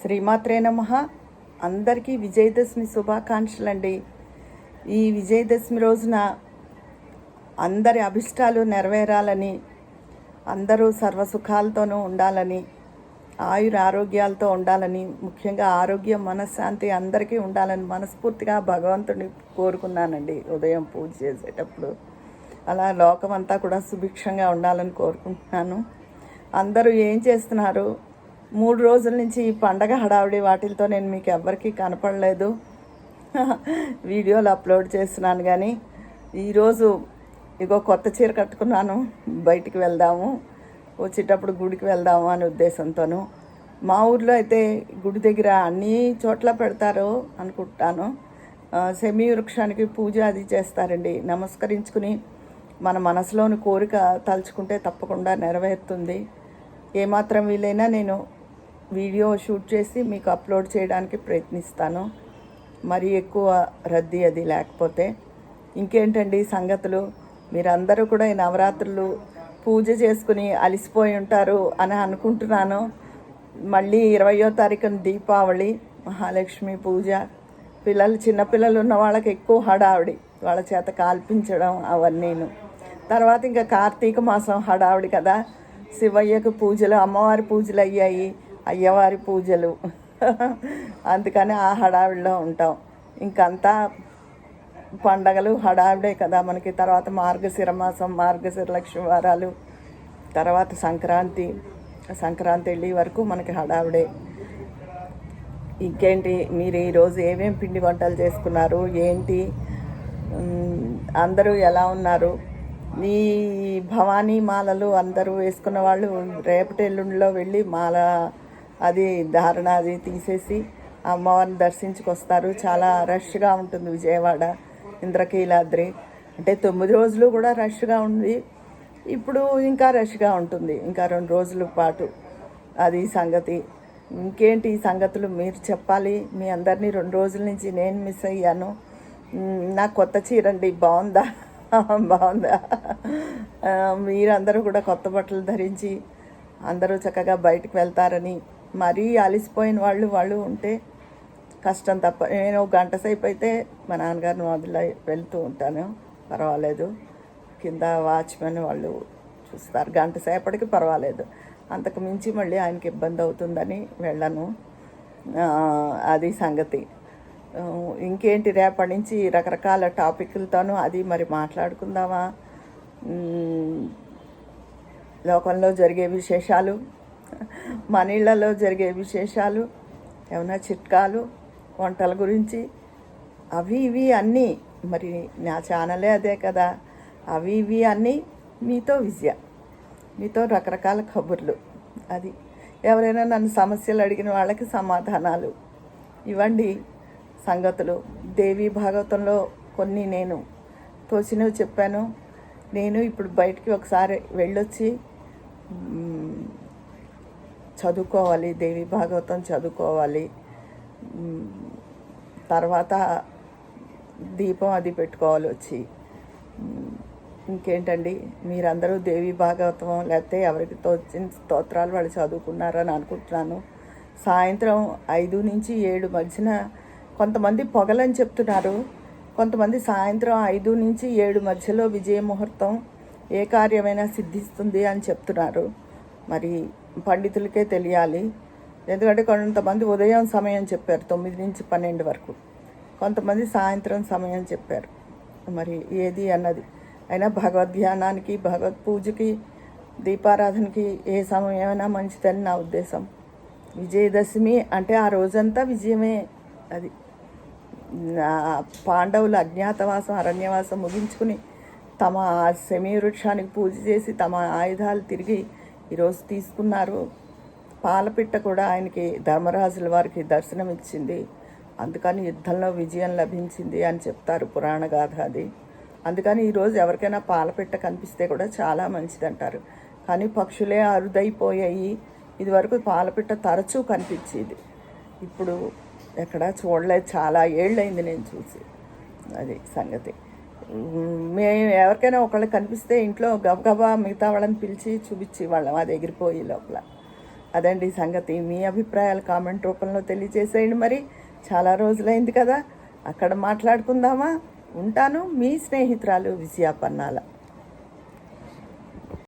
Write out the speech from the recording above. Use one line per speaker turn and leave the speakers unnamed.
శ్రీమాత్రే నమ. అందరికీ విజయదశమి శుభాకాంక్షలు అండి ఈ విజయదశమి రోజున అందరి అభిష్టాలు నెరవేరాలని అందరూ సర్వసుఖాలతోనూ ఉండాలని ఆయుర ఆరోగ్యాలతో ఉండాలని ముఖ్యంగా ఆరోగ్యం మనశ్శాంతి అందరికీ ఉండాలని మనస్ఫూర్తిగా భగవంతుడిని కోరుకున్నానండి ఉదయం పూజ చేసేటప్పుడు. అలా లోకం అంతా కూడా సుభిక్షంగా ఉండాలని కోరుకుంటున్నాను. అందరూ ఏం చేస్తున్నారు? మూడు రోజుల నుంచి ఈ పండగ హడావిడి వాటిలతో నేను మీకు ఎవ్వరికీ కనపడలేదు. వీడియోలు అప్లోడ్ చేస్తున్నాను కానీ ఈరోజు ఇగో కొత్త చీర కట్టుకున్నాను. బయటికి వెళ్దాము. వచ్చేటప్పుడు గుడికి వెళ్దాము అనే ఉద్దేశంతోను. మా ఊర్లో అయితే గుడి దగ్గర అన్ని చోట్ల పెడతారు అనుకుంటాను. సెమీ వృక్షానికి పూజ అది చేస్తారండి. నమస్కరించుకుని మన మనసులోని కోరిక తలుచుకుంటే తప్పకుండా నెరవేరుతుంది. ఏమాత్రం వీలైనా నేను వీడియో షూట్ చేసి మీకు అప్లోడ్ చేయడానికి ప్రయత్నిస్తాను. మరి ఎక్కువ రద్దీ అది లేకపోతే. ఇంకేంటండి సంగతులు? మీరందరూ కూడా ఈ నవరాత్రులు పూజ చేసుకుని అలసిపోయి ఉంటారు అని అనుకుంటున్నాను. మళ్ళీ ఇరవయో తారీఖున దీపావళి మహాలక్ష్మి పూజ. పిల్లలు చిన్నపిల్లలు ఉన్న వాళ్ళకి ఎక్కువ హడావిడి. వాళ్ళ చేత కాల్పించడం అవన్నీను. తర్వాత ఇంకా కార్తీక మాసం హడావిడి కదా. శివయ్యకు పూజలు అమ్మవారి పూజలు అయ్యాయి. అయ్యవారి పూజలు. అందుకని ఆ హడావిడిలో ఉంటాం. ఇంకంతా పండగలు హడావిడే కదా మనకి. తర్వాత మార్గశిర మాసం మార్గశిర లక్ష్మి వారాలు తర్వాత సంక్రాంతి. సంక్రాంతి వెళ్ళే వరకు మనకి హడావిడే. ఇంకేంటి మీరు ఈరోజు ఏమేం పిండి వంటలు చేసుకున్నారు? ఏంటి? అందరూ ఎలా ఉన్నారు? ఈ భవానీ మాలలు అందరూ వేసుకున్న వాళ్ళు రేపటి ఎల్లుండిలో వెళ్ళి మాల అది ధారణ అది తీసేసి అమ్మవారిని దర్శించుకొస్తారు. చాలా రష్గా ఉంటుంది విజయవాడ ఇంద్రకీలాద్రి. అంటే తొమ్మిది రోజులు కూడా రష్గా ఉంది. ఇప్పుడు ఇంకా రష్గా ఉంటుంది. ఇంకా రెండు రోజుల పాటు అది సంగతి. ఇంకేంటి ఈ సంగతులు మీరు చెప్పాలి. మీ అందరినీ రెండు రోజుల నుంచి నేను మిస్ అయ్యాను. నా కొత్త చీరండి. బాగుందా? బాగుందా? మీరందరూ కూడా కొత్త బట్టలు ధరించి అందరూ చక్కగా బయటకు వెళ్తారని మరీ అలసిపోయిన వాళ్ళు వాళ్ళు ఉంటే కష్టం తప్ప. నేను ఒక గంట సేపు అయితే మా నాన్నగారిని వదిలి వెళ్తూ ఉంటాను. పర్వాలేదు. కింద వాచ్మెన్ వాళ్ళు చూస్తారు. గంట సేపటికి పర్వాలేదు. అంతకు మించి మళ్ళీ ఆయనకి ఇబ్బంది అవుతుందని వెళ్ళను. అది సంగతి. ఇంకేంటి? రేపటి నుంచి రకరకాల టాపిక్లతోనూ అది మరి మాట్లాడుకుందామా? లోకంలో జరిగే విశేషాలు మన ఇళ్ళలో జరిగే విశేషాలు ఏమైనా చిట్కాలు వంటల గురించి అవి ఇవి అన్నీ మరి నా ఛానలే అదే కదా అవి ఇవి అన్నీ మీతో విజయ మీతో రకరకాల కబుర్లు అది. ఎవరైనా నన్ను సమస్యలు అడిగిన వాళ్ళకి సమాధానాలు ఇవ్వండి. సంగతులు దేవి భాగవతంలో కొన్ని నేను తోచినవి చెప్పాను. నేను ఇప్పుడు బయటికి ఒకసారి వెళ్ళొచ్చి చదువుకోవాలి దేవి భాగవతం చదువుకోవాలి. తర్వాత దీపం అది పెట్టుకోవాలి వచ్చి. ఇంకేంటండి? మీరందరూ దేవి భాగవతం లేకపోతే ఎవరికి తోచిన స్తోత్రాలు వాళ్ళు చదువుకున్నారని అనుకుంటున్నాను. సాయంత్రం ఐదు నుంచి ఏడు మధ్యన కొంతమంది పొగలని చెప్తున్నారు. కొంతమంది సాయంత్రం ఐదు నుంచి ఏడు మధ్యలో విజయ ముహూర్తం ఏ కార్యమైనా సిద్ధిస్తుంది అని చెప్తున్నారు. మరి పండితులకే తెలియాలి. ఎందుకంటే కొంతమంది ఉదయం సమయం చెప్పారు తొమ్మిది నుంచి పన్నెండు వరకు. కొంతమంది సాయంత్రం సమయం చెప్పారు. మరి ఏది అన్నది. అయినా భగవద్ధ్యానానికి భగవత్ పూజకి దీపారాధనకి ఏ సమయమైనా మంచిదని నా ఉద్దేశం. విజయదశమి అంటే ఆ రోజంతా విజయమే అది. పాండవులు అజ్ఞాతవాసం అరణ్యవాసం ముగించుకుని తమ ఆ శమీ వృక్షానికి పూజ చేసి తమ ఆయుధాలు తిరిగి ఈరోజు తీసుకున్నారు. పాలపిట్ట కూడా ఆయనకి ధర్మరాజుల వారికి దర్శనం ఇచ్చింది. అందుకని యుద్ధంలో విజయం లభించింది అని చెప్తారు పురాణ గాథ అది అందుకని ఈరోజు ఎవరికైనా పాలపిట్ట కనిపిస్తే కూడా చాలా మంచిదంటారు. కానీ పక్షులే అరుదైపోయాయి. ఇదివరకు పాలపిట్ట తరచూ కనిపించేది. ఇప్పుడు ఎక్కడా చూడలేదు. చాలా ఏళ్ళైంది నేను చూసి. అది సంగతి. మేము ఎవరికైనా ఒకళ్ళు కనిపిస్తే ఇంట్లో గబగబా మిగతా వాళ్ళని పిలిచి చూపించి వాళ్ళం అది ఎగిరిపోయి లోపల. అదండి సంగతి. మీ అభిప్రాయాలు కామెంట్ రూపంలో తెలియజేసేయండి మరి. చాలా రోజులైంది కదా. అక్కడ మాట్లాడుకుందామా? ఉంటాను. మీ స్నేహితురాలు విజయాపన్నాల